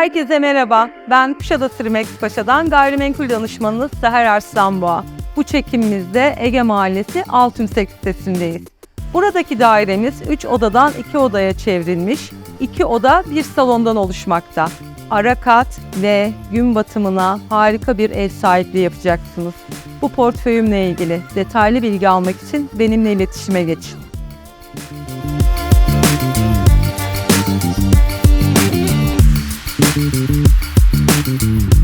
Herkese merhaba. Ben Kuşadası Rimex Paşa'dan gayrimenkul danışmanınız Seher Arslanboğa. Bu çekimimizde Ege Mahallesi Altümsek sitesindeyiz. Buradaki dairemiz 3 odadan 2 odaya çevrilmiş. 2 oda bir salondan oluşmakta. Ara kat ve gün batımına harika bir ev sahipliği yapacaksınız. Bu portföyümle ilgili detaylı bilgi almak için benimle iletişime geçin.